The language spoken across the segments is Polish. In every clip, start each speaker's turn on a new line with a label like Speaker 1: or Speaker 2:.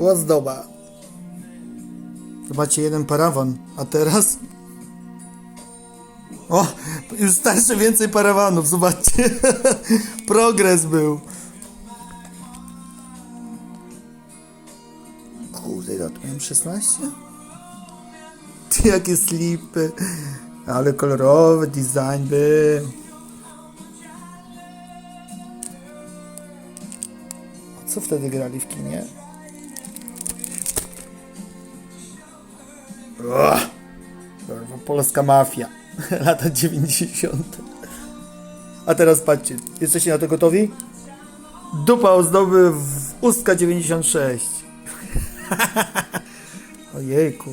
Speaker 1: Ozdoba. Zobaczcie, jeden parawan, a teraz... O, już starczy więcej parawanów, zobaczcie. Progres był. Kurde, ile tu miałem 16? Ty, jakie slipy. Ale kolorowy design był. Co wtedy grali w kinie? Kurwa, polska mafia. Lata 90. A teraz patrzcie, jesteście na to gotowi? Dupa ozdoby w ustka 96. Ojejku.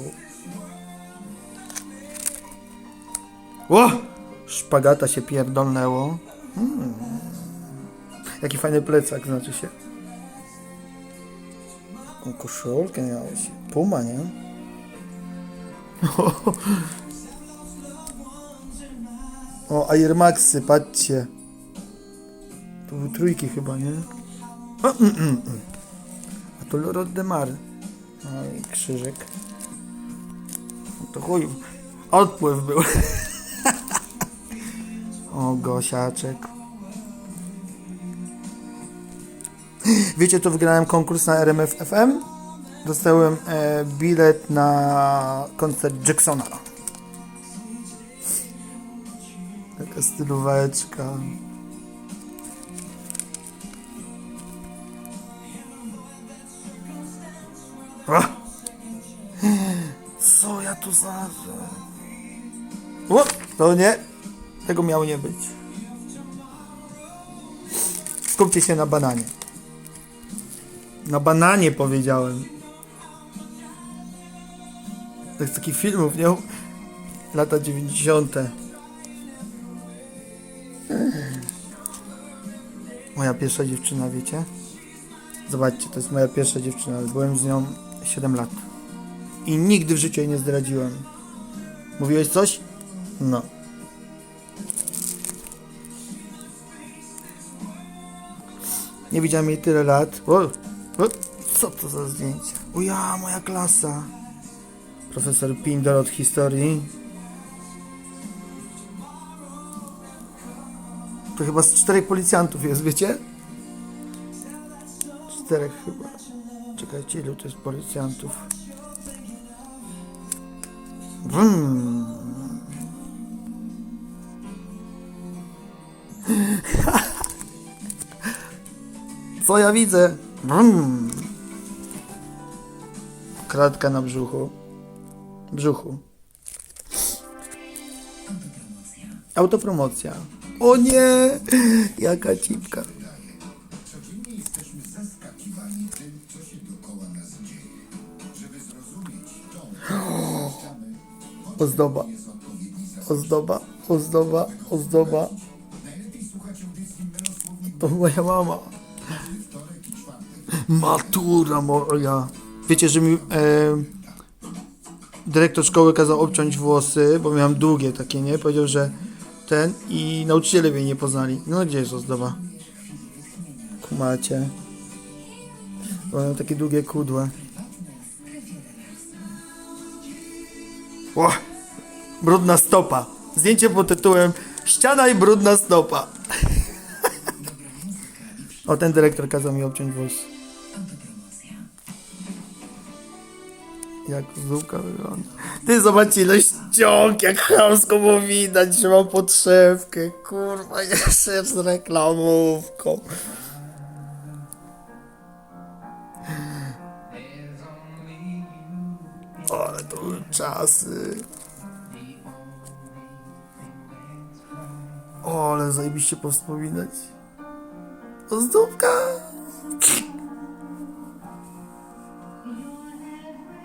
Speaker 1: Ło! Szpagata się pierdolnęło. Hmm. Jaki fajny plecak, znaczy się. Koszulkę miałeś. Puma, nie? O, Air Maxy, patrzcie. To były trójki chyba, nie? O, mm, mm, mm. A to Lorot de Mar. No i krzyżyk. No to chuj. Odpływ był. o, Gosiaczek. Wiecie, to wygrałem konkurs na RMF FM. Dostałem e, bilet na koncert Jacksona. Taka stylóweczka. Co ja tu znalazłem? O, to nie. Tego miało nie być. Skupcie się na bananie. Na bananie powiedziałem. Tak z takich filmów, nie? Lata 90. Moja pierwsza dziewczyna, wiecie? Zobaczcie, to jest moja pierwsza dziewczyna. Byłem z nią 7 lat. I nigdy w życiu jej nie zdradziłem. Mówiłeś coś? No. Nie widziałem jej tyle lat. O, o, co to za zdjęcie? O ja, moja klasa. Profesor Pindor od historii. To chyba z czterech policjantów jest, wiecie? Czterech chyba. Czekajcie, ilu to jest policjantów? Wrum. Co ja widzę? Wrum. Kratka na brzuchu. Brzuchu. Autopromocja. O nie! Jaka cipka. Ozdoba. Ozdoba, ozdoba, ozdoba. To moja mama. Matura moja. Wiecie, że mi e, dyrektor szkoły kazał obciąć włosy, bo miałem długie takie, nie? Powiedział, że ten i nauczyciele mnie nie poznali. No gdzie jest ozdoba? Kumacie. Bo miałem takie długie kudłe. O! Brudna stopa. Zdjęcie pod tytułem Ściana i brudna stopa. o, ten dyrektor kazał mi obciąć włos. Jak zułka wygląda. Ty zobaczcie ile ściąg, jak chamsko mu widać, że mam podszewkę. Kurwa, jeszcze z reklamówką. Ale to były czasy. O, ale zajebiście powspominać. Ozdóbka!